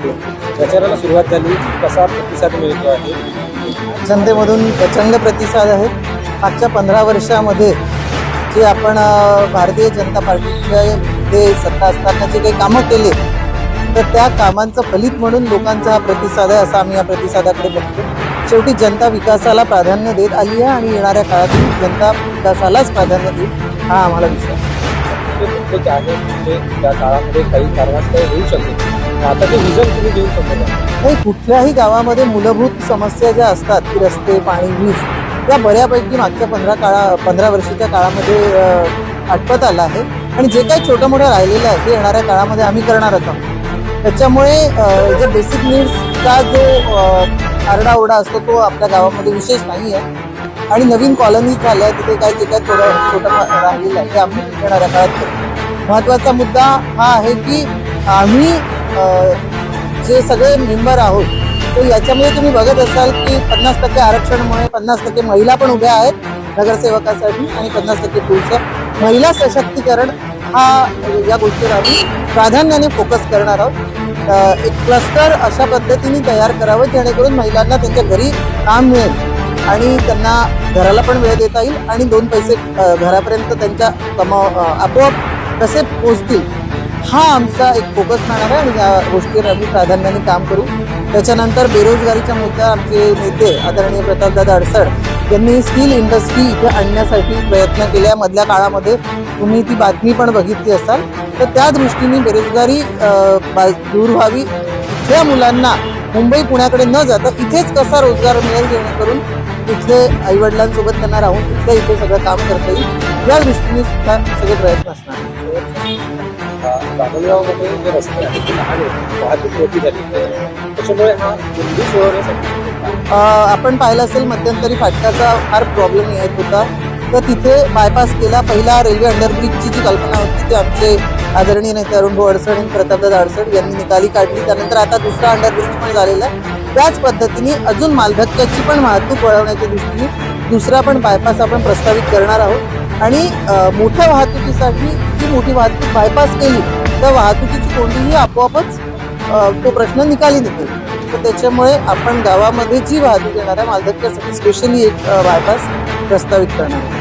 प्रचाराला सुरुवात झाली. कसा प्रतिसाद मिळतो आहे? जनतेमधून प्रचंड प्रतिसाद आहे. मागच्या पंधरा वर्षामध्ये जे आपण भारतीय जनता पार्टीच्या जे सत्ता असताना जे काही कामं केले तर त्या कामांचं फलित म्हणून लोकांचा हा प्रतिसाद आहे असा आम्ही या प्रतिसादाकडे बघतो. शेवटी जनता विकासाला प्राधान्य देत आली आहे आणि येणाऱ्या काळात जनता विकासालाच प्राधान्य देईल हा आम्हाला विश्वास. ते ते त्या काळामध्ये काही कारणास्तव होऊ शकते आता ते विजन तुम्ही देऊ शकता नाही कुठल्याही गावामध्ये मूलभूत समस्या ज्या असतात की रस्ते पाणी वीज त्या बऱ्यापैकी मागच्या पंधरा काळा पंधरा वर्षाच्या काळामध्ये आटपत आलं आहे. आणि जे काही छोटं मोठं राहिलेलं आहे ते येणाऱ्या काळामध्ये आम्ही करणार आहोत. त्याच्यामुळे जे बेसिक नीड्सचा जो आरडाओरडा असतो तो आपल्या गावामध्ये विशेष नाही आहे आणि नवीन कॉलनी झाल्या तिथे काय जे काय थोडं छोटं राहिलेलं आहे ते आम्ही येणाऱ्या काळात महत्त्वाचा मुद्दा हा आहे की आम्ही जे सगळे मेंबर आहोत तर याच्यामध्ये तुम्ही बघत असाल की पन्नास टक्के आरक्षणामुळे पन्नास टक्के महिला पण उभ्या आहेत नगरसेवकासाठी आणि पन्नास टक्के पुरुष महिला सशक्तीकरण हा या गोष्टीवर आम्ही प्राधान्याने फोकस करणार आहोत. एक क्लस्टर अशा पद्धतीने तयार करावं जेणेकरून महिलांना त्यांच्या घरी काम मिळेल आणि त्यांना घराला पण वेळ देता येईल आणि दोन पैसे घरापर्यंत त्यांच्या कमाव आपोआप कसे पोचतील हा आमचा एक फोकस राहणार आहे आणि या गोष्टीवर आम्ही प्राधान्याने काम करू. त्याच्यानंतर बेरोजगारीच्या मुद्दा आमचे नेते आदरणीय प्रतापदादा अडसड यांनी स्किल इंडस्ट्री इथे आणण्यासाठी प्रयत्न केल्या मधल्या काळामध्ये तुम्ही ती बातमी पण बघितली असाल. तर त्या दृष्टीने बेरोजगारी बा- दूर व्हावी. इथल्या मुलांना मुंबई पुण्याकडे न जाता इथेच कसा रोजगार मिळेल जेणेकरून इथले आईवडिलांसोबत त्यांना राहून इथलं इथे सगळं काम करता येईल? या दृष्टीने सुद्धा सगळे प्रयत्न असणार अं, जे रस्ते आहेत ते लहान आहेत वाहतूक मोठी झाली. त्याच्यामुळे हा गुंडी सोडवण्यासाठी अ, आपण पाहिलं असेल मध्यंतरी फाटकाचा फार प्रॉब्लेम येत होता. तर तिथे बायपास केला. पहिला रेल्वे अंडरब्रिजची जी कल्पना होती ती आमचे आदरणीय नेते अरुण भाऊ अडसड आणि प्रतापदादा अडसड यांनी निकाली काढली. त्यानंतर आता दुसरा अंडरब्रिज पण झालेला आहे. त्याच पद्धतीने अजून मालधक्क्याची पण वाहतूक वळवण्याच्या दृष्टीने दुसरा पण बायपास आपण प्रस्तावित करणार आहोत. आणि अ, मोठ्या वाहतुकीसाठी ती मोठी वाहतूक बायपास केली तर वाहतुकीची कोणतीही आपोआपच तो प्रश्न निकाली निघेल तर त्याच्यामुळे आपण गावामध्ये जी वाहतूक येणार आहे मालधक्क्यासाठी स्पेशली एक बायपास प्रस्तावित करणार